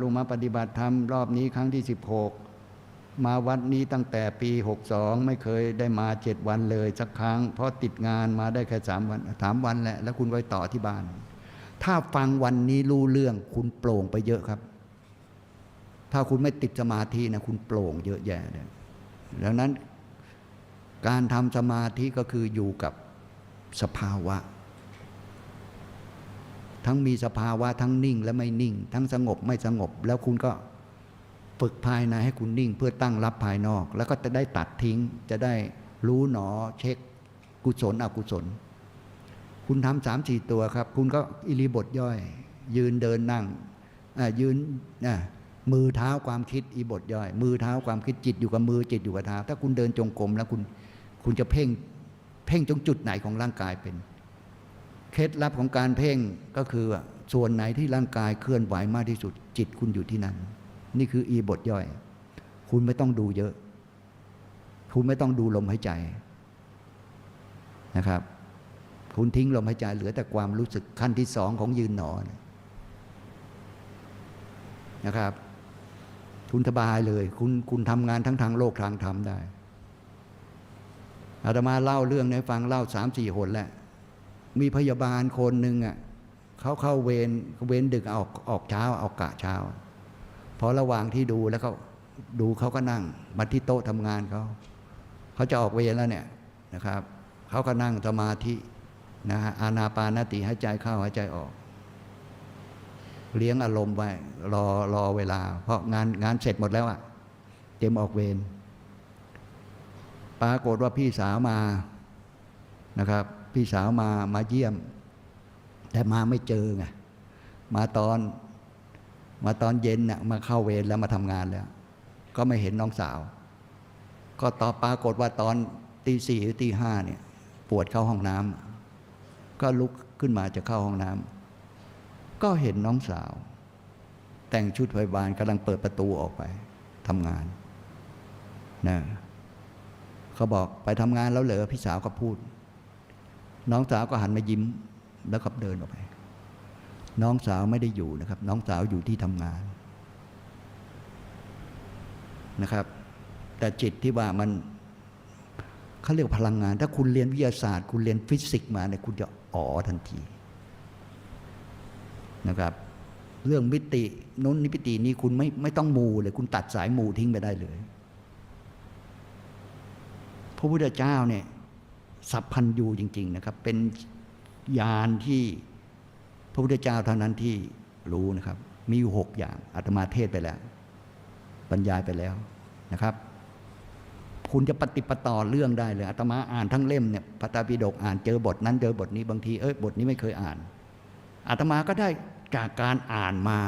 ลุงมาปฏิบัติธรรมรอบนี้ครั้งที่ 16 มาวัดนี้ตั้งแต่ปี 62 ไม่เคยได้มาเจ็ดวันเลยสักครั้ง เพราะติดงานมาได้แค่สามวันสามวันแหละ แล้วคุณไปต่อที่บ้าน ถ้าฟังวันนี้รู้เรื่องคุณโปร่งไปเยอะครับ ถ้าคุณไม่ติดสมาธินะคุณโปร่งเยอะแยะเลยดังนั้นการทำสมาธิก็คืออยู่กับสภาวะ ทั้งมีสภาวะทั้งนิ่งและไม่นิ่ง ทั้งสงบไม่สงบ แล้วคุณก็ฝึกภายในให้คุณนิ่ง เพื่อตั้งรับภายนอก แล้วก็จะได้ตัดทิ้ง จะได้รู้หนอเช็ค กุศลอกุศล คุณทำสามสี่ตัวครับ คุณก็อิริบทย่อย ยืนเดินนั่งอ่ายืนอ่ามือเท้าความคิดอีบทย่อย มือเท้าความคิดจิตอยู่กับมือจิตอยู่กับเท้า ถ้าคุณเดินจงกรมแล้วคุณคุณจะเพ่งเพ่งตรงจุดไหนของร่างกายเป็น เคล็ดลับของการเพ่งก็คือส่วนไหนที่ร่างกายเคลื่อนไหวมากที่สุดจิตคุณอยู่ที่นั่นนี่คืออีบทย่อย คุณไม่ต้องดูเยอะ คุณไม่ต้องดูลมหายใจนะครับ คุณทิ้งลมหายใจเหลือแต่ความรู้สึกขั้นที่สองของยืนหนอนนะครับ คุณสบายเลย คุณคุณทำงานทั้งทางโลกทางธรรมได้อาตมาเล่าเรื่องให้ฟังเล่าสามสี่หนแหละ มีพยาบาลคนหนึ่งอะเขาเข้าเวรเวรดึกออกออกเช้าออกกะเช้าพอระหว่างที่ดูแล้วเขาดูเขาก็นั่งมาที่โต๊ะทำงานเขาเขาจะออกเวรแล้วเนี่ยนะครับเขาก็นั่งสมาธินะฮะอานาปานติหายใจเข้าหายใจออก เลี้ยงอารมณ์ไว้รอรอเวลา เพราะงานงานเสร็จหมดแล้วอะเตรียมออกเวรปรากฏว่าพี่สาวมานะครับ พี่สาวมามาเยี่ยม แต่มาไม่เจอไงมาตอน มาตอนเย็นน่ะมาเข้าเวรแล้วมาทำงานแล้ว ก็ไม่เห็นน้องสาว ก็ต่อปรากฏว่าตอนตีสี่หรือตีห้าเนี่ย ปวดเข้าห้องน้ำก็ลุกขึ้นมาจะเข้าห้องน้ำก็เห็นน้องสาว แต่งชุดพยาบาลกำลังเปิดประตูออกไปทำงานนะเขาบอกไปทำงานแล้วเหรอพี่สาวก็พูด น้องสาวก็หันมายิ้มแล้วก็เดินออกไป น้องสาวไม่ได้อยู่นะครับ น้องสาวอยู่ที่ทำงานนะครับ แต่จิตที่ว่ามันเขาเรียกพลังงาน ถ้าคุณเรียนวิทยาศาสตร์ คุณเรียนฟิสิกส์มาเนี่ยคุณจะอ๋อทันทีนะครับ เรื่องมิตินู้นนิมิตินี้คุณไม่ไม่ต้องมูเลย คุณตัดสายมูทิ้งไปได้เลยพระพุทธเจ้าเนี่ย สัพพันยูจริง ๆ นะครับ เป็นญาณที่พระพุทธเจ้าเท่านั้นที่รู้นะครับ มีอยู่หกอย่างอาตมาเทศไปแล้ว บรรยายไปแล้วนะครับ คุณจะปฏิปต่อเรื่องได้เลยอาตมาอ่านทั้งเล่มเนี่ยพระตรปิฎกอ่านเจอบทนั้นเจอบทนี้บางทีเอ้ยบทนี้ไม่เคยอ่านอาตมาก็ได้จากการอ่านมา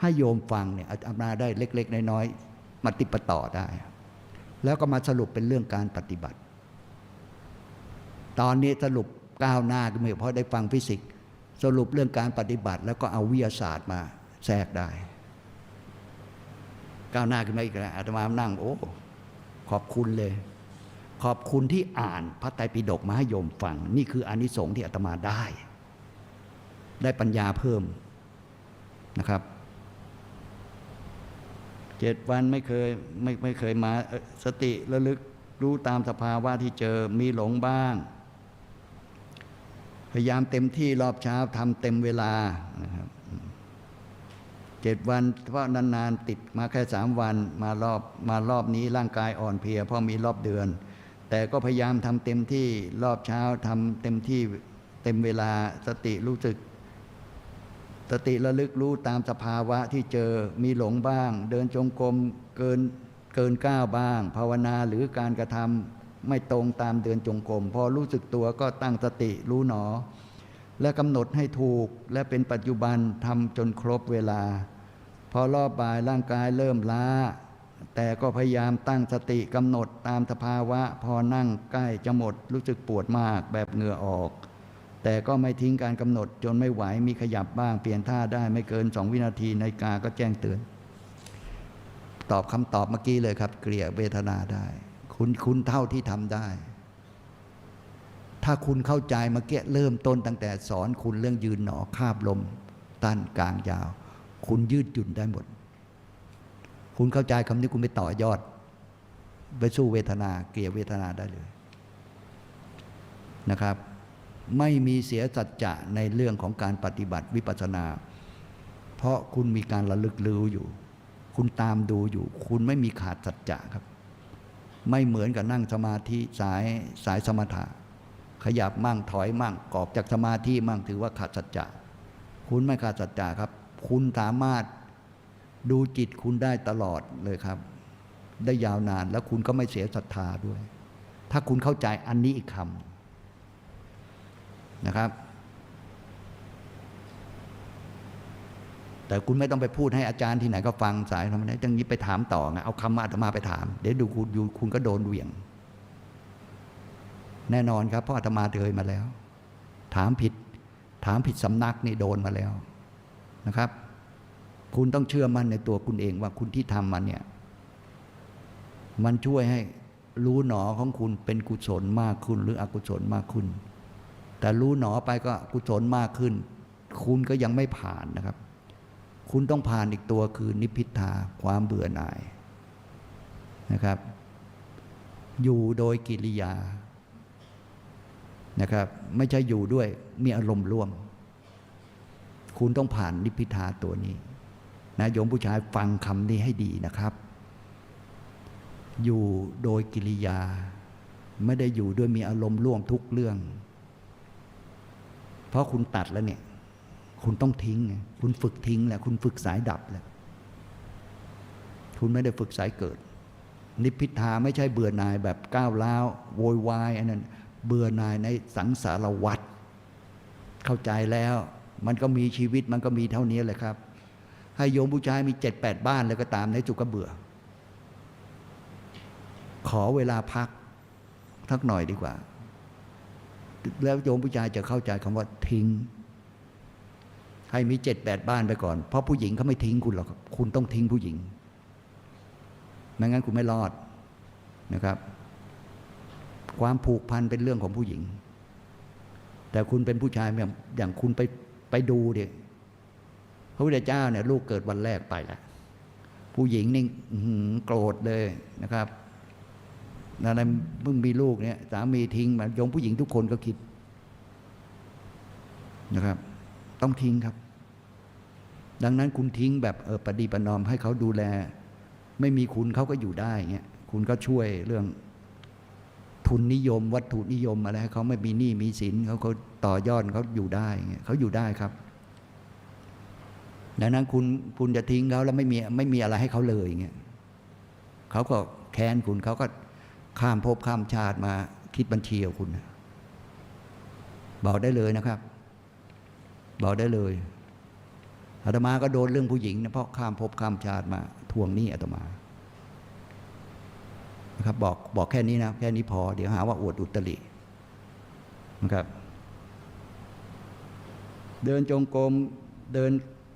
ให้โยมฟังเนี่ยอาตมาได้เล็ก ๆ น้อยๆมาติดปต่อได้ แล้วก็มาสรุปเป็นเรื่องการปฏิบัติ ตอนนี้สรุปก้าวหน้าก็ไม่เพราะได้ฟังฟิสิกส์สรุปเรื่องการปฏิบัติ แล้วก็เอาวิทยาศาสตร์มาแทรกได้ ก้าวหน้าขึ้นมาอีกแล้วอาตมานั่ง โอ้ ขอบคุณเลย ขอบคุณที่อ่านพระไตรปิฎกมาให้โยมฟัง นี่คืออานิสงส์ที่อาตมาได้ ได้ปัญญาเพิ่มนะครับเจ็ดวันไม่เคยไม่ไม่เคยมาสติระลึกรู้ตามสภาวะที่เจอมีหลงบ้าง พยายามเต็มที่รอบเช้าทำเต็มเวลานะครับเจ็ดวันเพราะนานๆติดมาแค่สามวันมารอบมารอบนี้ร่างกายอ่อนเพลียเพราะมีรอบเดือน แต่ก็พยายามทำเต็มที่รอบเช้าทำเต็มที่เต็มเวลาสติรู้สึกสติระลึกรู้ตามสภาวะที่เจอมีหลงบ้าง เดินจงกรมเกินเกินก้าวบ้าง ภาวนาหรือการกระทำ ไม่ตรงตามเดินจงกรมพอรู้สึกตัวก็ตั้งสติรู้หนอ และกำหนดให้ถูกและเป็นปัจจุบันทำจนครบเวลา พอรอบบ่ายร่างกายเริ่มล้า แต่ก็พยายามตั้งสติกำหนดตามสภาวะ พอนั่งใกล้จะหมดรู้สึกปวดมากแบบเหงื่อออก แต่ก็ไม่ทิ้งการกำหนดจนไม่ไหวมีขยับบ้างเปลี่ยนท่าได้ไม่เกินสองวินาทีนาฬิกาก็แจ้งเตือนตอบคำตอบเมื่อกี้เลยครับ เกลี่ยเวทนาได้ คุณคุณเท่าที่ทำได้ ถ้าคุณเข้าใจเมื่อกี้เริ่มต้นตั้งแต่สอนคุณเรื่องยืนหนอคาบลมตั้นกลางยาว คุณยืดหยุ่นได้หมด คุณเข้าใจคำนี้คุณไปต่อยอด ไปสู้เวทนาเกลียเวทนาได้เลยนะครับ ไม่มีเสียสัจจะในเรื่องของการปฏิบัติวิปัสสนา เพราะคุณมีการระลึกรู้อยู่ คุณตามดูอยู่ คุณไม่มีขาดสัจจะครับ ไม่เหมือนกับนั่งสมาธิสายสายสมถะ ขยับมั่งถอยมั่งกอบจากสมาธิมั่งถือว่าขาดสัจจะคุณไม่ขาดสัจจะครับ คุณสามารถดูจิตคุณได้ตลอดเลยครับ ได้ยาวนานแล้วคุณก็ไม่เสียศรัทธาด้วย ถ้าคุณเข้าใจอันนี้อีกคำนะครับ แต่คุณไม่ต้องไปพูดให้อาจารย์ที่ไหนก็ฟังสายทำไมจังนี้ไปถามต่อไงเอาคำมาอาตมาไปถาม เดี๋ยวดูคุณคุณก็โดนเหวี่ยง แน่นอนครับเพราะอาตมาเคยมาแล้ว ถามผิด ถามผิดสำนักนี่โดนมาแล้วนะครับ คุณต้องเชื่อมั่นในตัวคุณเองว่าคุณที่ทำมันเนี่ย มันช่วยให้รู้หนอของคุณเป็นกุศลมากขึ้น หรืออกุศลมากขึ้น แต่รู้หนอไปก็กุศลมากขึ้น คุณก็ยังไม่ผ่านนะครับ คุณต้องผ่านอีกตัวคือนิพพิทาความเบื่อหน่ายนะครับ อยู่โดยกิริยานะครับ ไม่ใช่อยู่ด้วยมีอารมณ์ร่วม คุณต้องผ่านนิพพิทาตัวนี้นะโยมผู้ชายฟังคำนี้ให้ดีนะครับ อยู่โดยกิริยา ไม่ได้อยู่ด้วยมีอารมณ์ร่วมทุกเรื่อง เพราะคุณตัดแล้วเนี่ย คุณต้องทิ้งไงคุณฝึกทิ้งแหละคุณฝึกสายดับแหละคุณไม่ได้ฝึกสายเกิด นิพพิทาไม่ใช่เบื่อหน่ายแบบก้าวร้าวโวยวายอันนั้นเบื่อหน่ายในสังสารวัฏเข้าใจแล้ว มันก็มีชีวิตมันก็มีเท่านี้แหละครับ ให้โยมผู้ชายมีเจ็ดแปดบ้านแล้วก็ตามในจุกก็เบื่อ ขอเวลาพักทักหน่อยดีกว่า แล้วโยมผู้ชายจะเข้าใจคำว่าทิ้ง ให้มีเจ็ดแปดบ้านไปก่อน เพราะผู้หญิงเขาไม่ทิ้งคุณหรอกคุณต้องทิ้งผู้หญิงไม่งั้นคุณไม่รอดนะครับ ความผูกพันเป็นเรื่องของผู้หญิง แต่คุณเป็นผู้ชายแบบอย่างคุณไปไปดูเด็พระพุทธเจ้าเนี่ยลูกเกิดวันแรกไปแล้วผู้หญิงนี่โกรธเลยนะครับนั่นเพิ่งมีลูกเนี่ยสามีทิ้งมาโยมผู้หญิงทุกคนก็คิดนะครับ ต้องทิ้งครับ ดังนั้นคุณทิ้งแบบเออปฏิปนอมให้เขาดูแล ไม่มีคุณเขาก็อยู่ได้เงี้ยคุณก็ช่วยเรื่องทุนนิยม วัตถุนิยมอะไรให้เขาไม่มีหนี้มีสินเขาเขาต่อยอดเขาอยู่ได้เงี้ยเขาอยู่ได้ครับ ดังนั้นคุณคุณจะทิ้งเขาแล้วไม่มีไม่มีอะไรให้เขาเลยเงี้ยเขาก็แค้นคุณเขาก็ข้ามภพข้ามชาติมาคิดบัญชีกับคุณ บอกได้เลยนะครับ บอกได้เลย อาตมาก็โดนเรื่องผู้หญิงนะเพราะข้ามภพข้ามชาติมาทวงหนี้อาตมานะครับบอกบอกแค่นี้นะแค่นี้พอเดี๋ยวหาว่าอวดอุตรินะครับ เดินจงกรมเดิน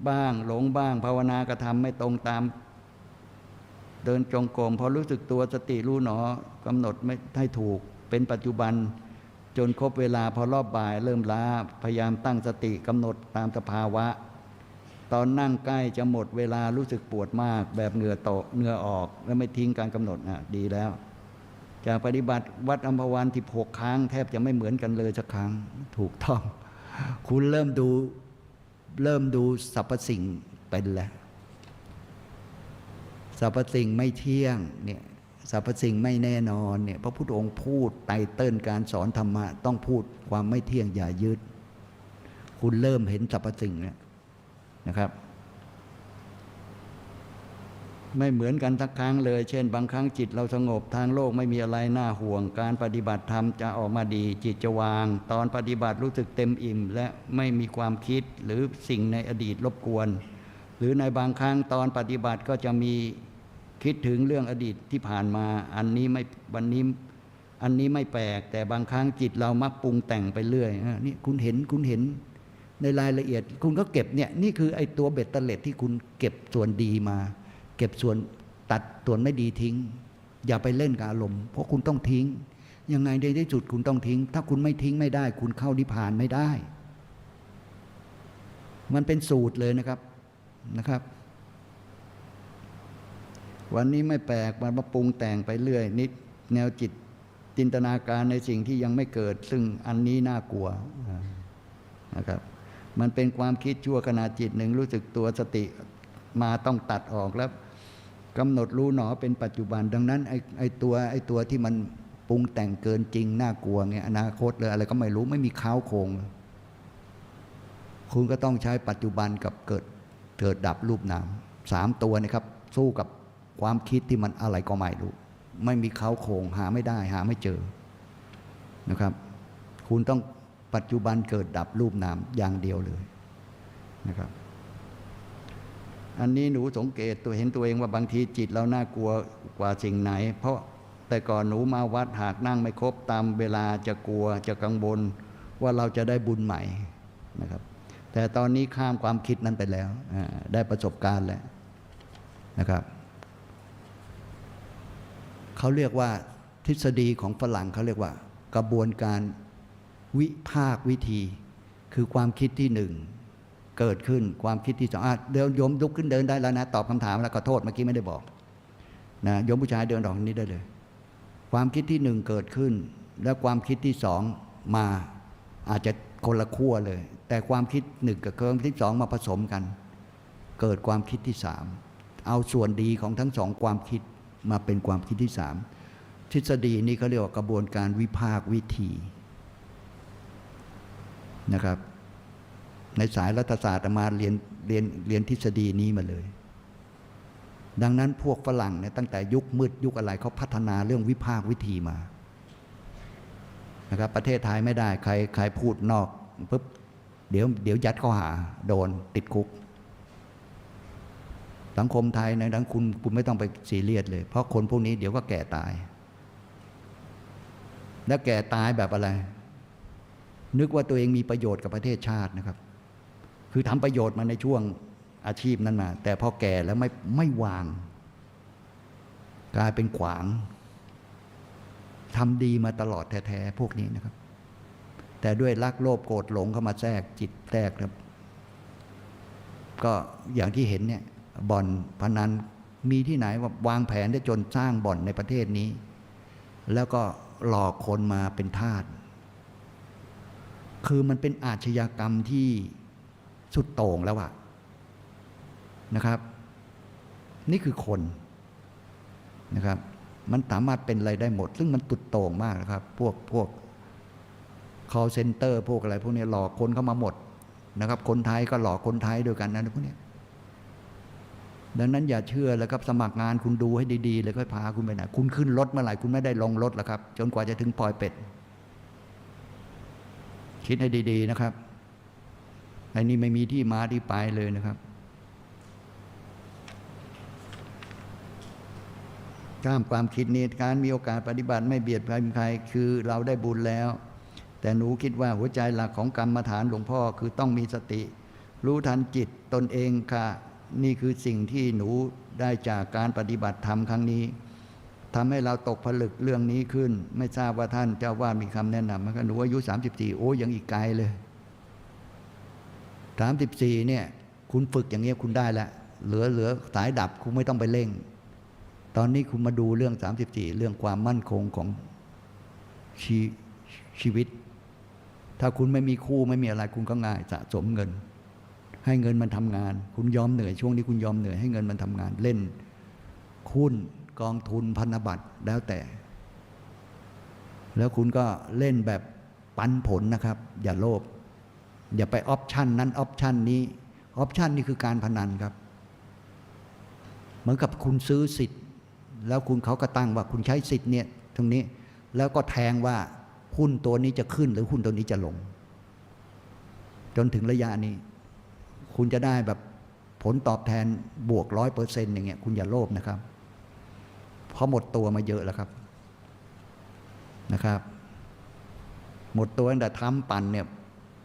บ้างหลงบ้าง ภาวนากระทำไม่ตรงตาม เดินจงกรมพอรู้สึกตัวสติรู้หนอกำหนดไม่ให้ถูก เป็นปัจจุบันจนครบเวลาพอรอบบ่าย เริ่มล้าพยายามตั้งสติกำหนดตามสภาวะ ตอนนั่งใกล้จะหมดเวลารู้สึกปวดมาก แบบเหงื่อตกเหงื่อออก แล้วไม่ทิ้งการกำหนดอะดีแล้ว จากปฏิบัติวัดอัมพวันที่หกครั้ง แทบจะไม่เหมือนกันเลยสักครั้งถูกต้อง คุณเริ่มดูเริ่มดูสรรพสิ่งเป็นแล้วสรรพสิ่งไม่เที่ยงเนี่ยสรรพสิ่งไม่แน่นอนเนี่ยพระพุทธองค์พูดไตเติ้ลการสอนธรรมะต้องพูดความไม่เที่ยงอย่ายึด คุณเริ่มเห็นสรรพสิ่งเนี่ย นะครับ ไม่เหมือนกันทักครั้งเลย เช่น บางครั้งจิตเราสงบทางโลกไม่มีอะไรน่าห่วง การปฏิบัติธรรมจะออกมาดี จิตจะวาง ตอนปฏิบัติรู้สึกเต็มอิ่ม และไม่มีความคิดหรือสิ่งในอดีตรบกวน หรือในบางครั้งตอนปฏิบัติก็จะมีคิดถึงเรื่องอดีตที่ผ่านมา อันนี้ไม่วันนี้อันนี้ไม่แปลก แต่บางครั้งจิตเรามักปรุงแต่งไปเรื่อยนี่คุณเห็นคุณเห็น ในรายละเอียด คุณก็เก็บเนี่ยนี่คือไอ้ตัวเบ็ดเตล็ดที่คุณเก็บส่วนดีมา เก็บส่วนตัดส่วนไม่ดีทิ้ง อย่าไปเล่นกับอารมณ์เพราะคุณต้องทิ้ง ยังไงในที่สุดคุณต้องทิ้ง ถ้าคุณไม่ทิ้งไม่ได้ คุณเข้านิพพานไม่ได้ มันเป็นสูตรเลยนะครับนะครับ วันนี้ไม่แปลกมันมาปรุงแต่งไปเรื่อย นิดแนวจิตจินตนาการในสิ่งที่ยังไม่เกิด ซึ่งอันนี้น่ากลัวนะครับ มันเป็นความคิดชั่วขณะจิตหนึ่งรู้สึกตัวสติมาต้องตัดออกแล้วกำหนดรู้หนอเป็นปัจจุบัน ดังนั้นไอ้ไอตัวไอ้ตัวที่มันปรุงแต่งเกินจริงน่ากลัวเงี้ยอนาคตเลยอะไรก็ไม่รู้ไม่มีข้าวโครงคุณก็ต้องใช้ปัจจุบันกับเกิดเกิดดับรูปนามสามตัวนะครับ สู้กับความคิดที่มันอะไรก็ไม่รู้ ไม่มีเขาโคงหาไม่ได้หาไม่เจอนะครับ คุณต้อง ปัจจุบันเกิดดับรูปนามอย่างเดียวเลยนะครับ อันนี้หนูสังเกตตัวเห็นตัวเองว่าบางทีจิตเราน่ากลัวกว่าสิ่งไหน เพราะแต่ก่อนหนูมาวัดหากนั่งไม่ครบตามเวลาจะกลัวจะกังวลว่าเราจะได้บุญใหม่นะครับ แต่ตอนนี้ข้ามความคิดนั้นไปแล้วได้ประสบการณ์แล้วนะครับเขาเรียกว่าทฤษฎีของฝรั่งเขาเรียกว่ากระบวนการ วิภาควิธี คือความคิดที่หนึ่งเกิดขึ้นความคิดที่สองอะเดินโยมลุกขึ้นเดินได้แล้วนะ ตอบคำถามแล้วขอโทษเมื่อกี้ไม่ได้บอกนะโยมผู้ชายเดินออกนี้ได้เลย ความคิดที่หนึ่งเกิดขึ้น แล้วความคิดที่สองมาอาจจะคนละขั้วเลย แต่ความคิดหนึ่งกับความคิดสองมาผสมกัน เกิดความคิดที่สามเอาส่วนดีของทั้งสองความคิดมาเป็นความคิดที่สามทฤษฎีนี้เขาเรียกว่ากระบวนการวิภาควิธี นะครับ ในสายรัฐศาสตร์มาเรียนเรียนเรียนทฤษฎีนี้มาเลย ดังนั้นพวกฝรั่งเนี่ยตั้งแต่ยุคมืดยุคอะไรเขาพัฒนาเรื่องวิภาควิธีมานะครับประเทศไทยไม่ได้ใครใครพูดนอกปุ๊บเดี๋ยวเดี๋ยวยัดข้อหาโดนติดคุก สังคมไทยในะดังคุณคุณไม่ต้องไปซีเรียสเลย เพราะคนพวกนี้เดี๋ยวก็แก่ตาย แล้วแก่ตายแบบอะไร นึกว่าตัวเองมีประโยชน์กับประเทศชาตินะครับ คือทำประโยชน์มาในช่วงอาชีพนั้นมา แต่พอแก่แล้วไม่ไม่วาง กลายเป็นขวางทำดีมาตลอดแท้ๆพวกนี้นะครับ แต่ด้วยรักโลภโกรธหลงเข้ามาแทรกจิตแทรกครับ ก็อย่างที่เห็นเนี่ยบ่อนพนันมีที่ไหนว่าวางแผนได้จนสร้างบ่อนในประเทศนี้ แล้วก็หลอกคนมาเป็นทาส คือมันเป็นอาชญากรรมที่สุดโต่งแล้วอะนะครับ นี่คือคนนะครับ มันสามารถเป็นอะไรได้หมด ซึ่งมันตุดโต่งมากนะครับ พวกพวก call center พวกอะไร พวกนี้หลอกคนเข้ามาหมดนะครับ คนไทยก็หลอกคนไทยด้วยกันนะพวกนี้ดังนั้นอย่าเชื่อแล้วครับสมัครงานคุณดูให้ดีๆ แล้วก็พาคุณไปไหนคุณขึ้นรถเมื่อไหร่คุณไม่ได้ลงรถแล้วครับ จนกว่าจะถึงปลอยเป็ด คิดให้ดี ๆนะครับอ้นี่ไม่มีที่มาที่ไปเลยนะครับข้ามความคิดนี้การมีโอกาสปฏิบัติไม่เบียดเบียนใคร คือเราได้บุญแล้ว แต่หนูคิดว่าหัวใจหลักของกรรมฐานหลวงพ่อคือต้องมีสติ รู้ทันจิตตนเองค่ะ นี่คือสิ่งที่หนูได้จากการปฏิบัติธรรมครั้งนี้ ทำให้เราตกผลึกเรื่องนี้ขึ้น ไม่ทราบว่าท่านเจ้าว่ามีคำแนะนำมครับหนูอายุ34โอ้ยังอีกไกลเลย34เนี่ย คุณฝึกอย่างเงี้ยคุณได้แล้วเหลือเหลือสายดับคุณไม่ต้องไปเร่ง ตอนนี้คุณมาดูเรื่อง34เรื่องความมั่นคงของชชีวิต ถ้าคุณไม่มีคู่ไม่มีอะไรคุณก็ง่ายสะสมเงิน ให้เงินมันทำงาน คุณยอมเหนื่อยช่วงนี้คุณยอมเหนื่อยให้เงินมันทำงานเล่นหุ้น กองทุนพันธบัตรแล้วแต่ แล้วคุณก็เล่นแบบปันผลนะครับ อย่าโลภอย่าไปออปชันนั้นออปชันนี้ออปชันนี่คือการพนันครับ เหมือนกับคุณซื้อสิทธิ์ แล้วคุณเขาก็ตั้งว่าคุณใช้สิทธิ์เนี่ยตรงนี้แล้วก็แทงว่าหุ้นตัวนี้จะขึ้นหรือหุ้นตัวนี้จะลง จนถึงระยะนี้ คุณจะได้แบบผลตอบแทนบวกร้อยเปอร์เซ็นต์อย่างเงี้ยคุณอย่าโลภนะครับ เพราะหมดตัวมาเยอะแล้วครับนะครับ หมดตัวตั้งแต่ทำปั่นเนี่ย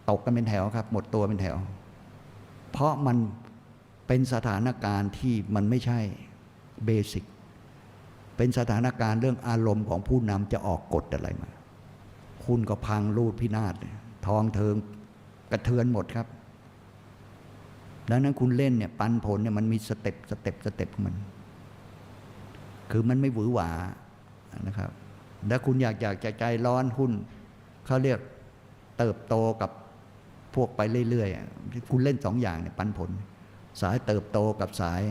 ตกกันเป็นแถวครับ หมดตัวเป็นแถว เพราะมันเป็นสถานการณ์ที่มันไม่ใช่เบสิกเป็นสถานการณ์เรื่องอารมณ์ของผู้นำจะออกกฎอะไรมา คุณก็พังรูดพินาศทองเทิงกระเทือนหมดครับ ดังนั้นคุณเล่นเนี่ยปันผลเนี่ยมันมีสเต็ปสเต็ปสเต็ปมัน คือมันไม่หวือหวานะครับ แล้วคุณอยากอยากจะใจร้อนหุ้นเขาเรียกเติบโตกับพวกไปเรื่อยๆ คุณเล่นสองอย่างเนี่ยปันผล สายเติบโตกับสาย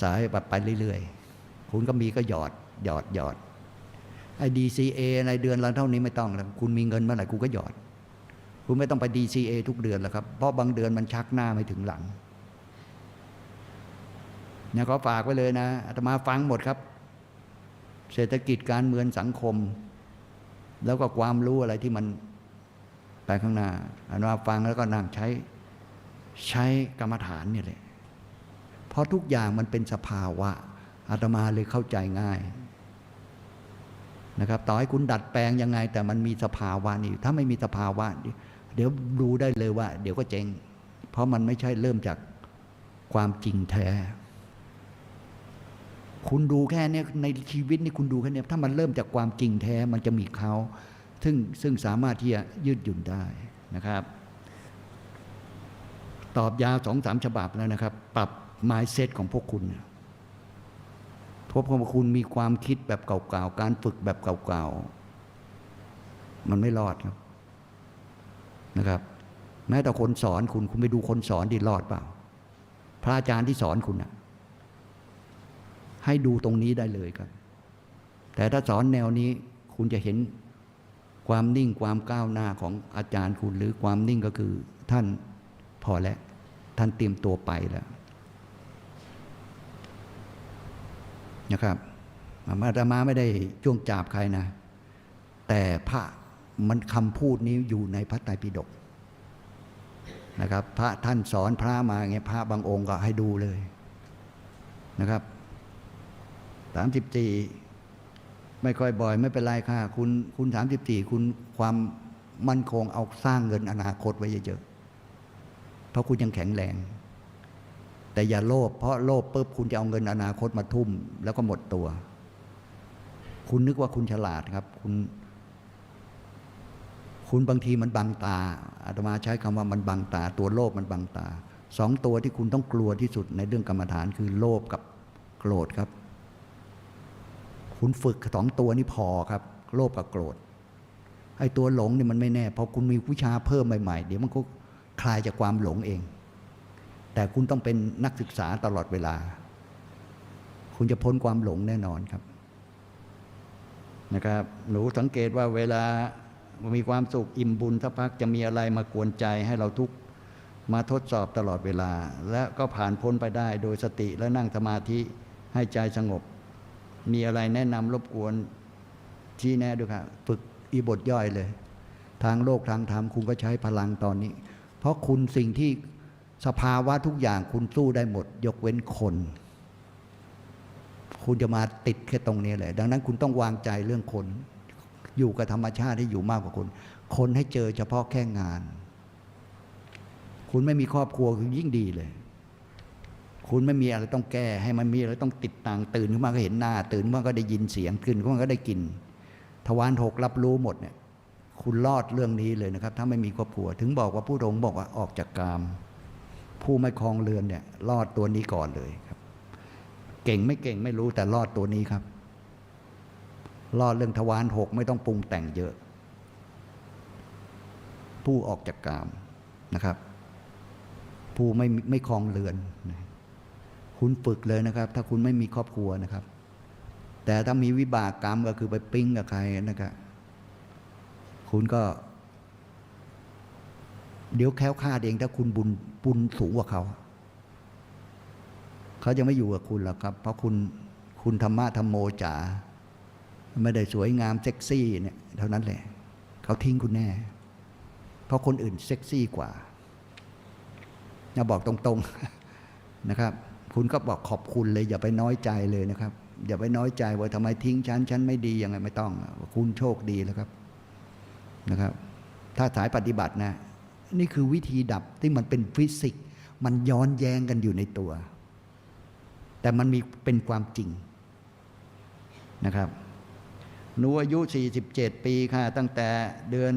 สายแบบไปเรื่อยๆ คุณก็มีก็หยอดหยอดหยอดไอ้ DCA ในเดือนละเท่านี้ไม่ต้องแล้วคุณมีเงินเมื่อไหร่คุณก็หยอด คุณไม่ต้องไป DCA ทุกเดือนแล้วครับ เพราะบางเดือนมันชักหน้าไม่ถึงหลัง เนี่ยก็ฝากไว้เลยนะอาตมาฟังหมดครับ เศรษฐกิจการเมืองสังคม แล้วก็ความรู้อะไรที่มันไปข้างหน้าอาตมาฟังแล้วก็นั่งใช้ใช้กรรมฐานเนี่ยแหละเพราะทุกอย่างมันเป็นสภาวะอาตมาเลยเข้าใจง่ายนะครับต่อให้คุณดัดแปลงยังไง แต่มันมีสภาวะนี่ถ้าไม่มีสภาวะเดี๋ยวรู้ได้เลยว่า เดี๋ยวก็เจ๊งเพราะมันไม่ใช่เริ่มจากความจริงแท้ คุณดูแค่เนี้ยในชีวิตนี่คุณดูแค่เนี้ยถ้ามันเริ่มจากความจริงแท้มันจะมีเขาซึ่งซึ่งสามารถที่จะยืดหยุ่นได้นะครับ ตอบยาวสองสามฉบับแล้วนะครับ ปรับ mindset ของพวกคุณพบว่าคุณมีความคิดแบบเก่าๆการฝึกแบบเก่าๆมันไม่รอดครับนะครับ แม้แต่คนสอนคุณคุณไปดูคนสอนดีรอดเปล่า พระอาจารย์ที่สอนคุณนะ ให้ดูตรงนี้ได้เลยครับ แต่ถ้าสอนแนวนี้คุณจะเห็นความนิ่งความก้าวหน้าของอาจารย์คุณหรือความนิ่งก็คือท่านพอแล้ว ท่านเตรียมตัวไปแล้วนะครับอาตมาไม่ได้จ้วงจาบใครนะ แต่พระมันคำพูดนี้อยู่ในพระไตรปิฎกนะครับ พระท่านสอนพระมาไงพระบางองค์ก็ให้ดูเลยนะครับ สามสิบสี่ไม่ค่อยบ่อย ไม่เป็นไรค่ะ คุณคุณสามสิบสี่คุณความมั่นคงเอาสร้างเงินอนาคตไว้เยอะๆเพราะคุณยังแข็งแรง แต่อย่าโลภเพราะโลภปุ๊บคุณจะเอาเงินอนาคตมาทุ่ม แล้วก็หมดตัว คุณนึกว่าคุณฉลาดครับ คุณ คุณบางทีมันบังตาอาตมาใช้คำว่ามันบังตา ตัวโลภมันบังตาสองตัวที่คุณต้องกลัวที่สุดในเรื่องกรรมฐานคือโลภกับโกรธครับ คุณฝึกสองตัวนี้พอครับ โลภกับโกรธไอ้ตัวหลงนี่มันไม่แน่พอคุณมีวิชาเพิ่มใหม่ๆ เดี๋ยวมันก็คลายจากความหลงเอง แต่คุณต้องเป็นนักศึกษาตลอดเวลา คุณจะพ้นความหลงแน่นอนครับนะครับหนูสังเกตว่าเวลามีความสุขอิ่มบุญสักพักจะมีอะไรมากวนใจให้เราทุกมาทดสอบตลอดเวลา และก็ผ่านพ้นไปได้โดยสติและนั่งสมาธิให้ใจสงบ มีอะไรแนะนำรบกวนชี้แนะด้วยครับฝึกอีบทย่อยเลย ทางโลกทางธรรมคุณก็ใช้พลังตอนนี้ เพราะคุณสิ่งที่สภาวะทุกอย่างคุณสู้ได้หมด ยกเว้นคน คุณจะมาติดแค่ตรงนี้เลย ดังนั้นคุณต้องวางใจเรื่องคน อยู่กับธรรมชาติให้อยู่มากกว่าคน คนให้เจอเฉพาะแค่งาน คุณไม่มีครอบครัวคือยิ่งดีเลย คุณไม่มีอะไรต้องแก้ ให้มันมีอะไรต้องติดต่างตื่นขึ้นมาก็เห็นหน้า ตื่นขึ้นมาก็ได้ยินเสียงขึ้นขึ้นมาก็ได้กินทวารหกรับรู้หมดเนี่ยคุณรอดเรื่องนี้เลยนะครับ ถ้าไม่มีครอบครัว ถึงบอกว่าผู้องบอกว่าออกจากกาม ผู้ไม่คลองเรือนเนี่ยรอดตัวนี้ก่อนเลยครับ เก่งไม่เก่งไม่รู้แต่รอดตัวนี้ครับ รอดเรื่องทวารหกไม่ต้องปรุงแต่งเยอะ ผู้ออกจากกามนะครับ ผู้ไม่ไม่คลองเรือนนะ คุณฝึกเลยนะครับ ถ้าคุณไม่มีครอบครัวนะครับ แต่ถ้ามีวิบากกรรมก็คือไปปิ้งกับใครนะครับคุณก็ เดี๋ยวแค้วคาดเองถ้าคุณบุญบุญสูงกว่าเขา เขาจะไม่อยู่กับคุณหรอกครับ เพราะคุณคุณธรรมะธรรมโมจ๋าไม่ได้สวยงามเซ็กซี่เนี่ยเท่านั้นแหละ เขาทิ้งคุณแน่ เพราะคนอื่นเซ็กซี่กว่าจะบอกตรงๆนะครับ คุณก็บอกขอบคุณเลย อย่าไปน้อยใจเลยนะครับ อย่าไปน้อยใจว่าทำไมทิ้งฉันฉันไม่ดียังไงไม่ต้อง คุณโชคดีแล้วครับนะครับ ถ้าสายปฏิบัตินะ นี่คือวิธีดับที่มันเป็นฟิสิกส์มันย้อนแย้งกันอยู่ในตัว แต่มันมีเป็นความจริงนะครับหนูอายุ 47 ปีค่ะ ตั้งแต่เดือน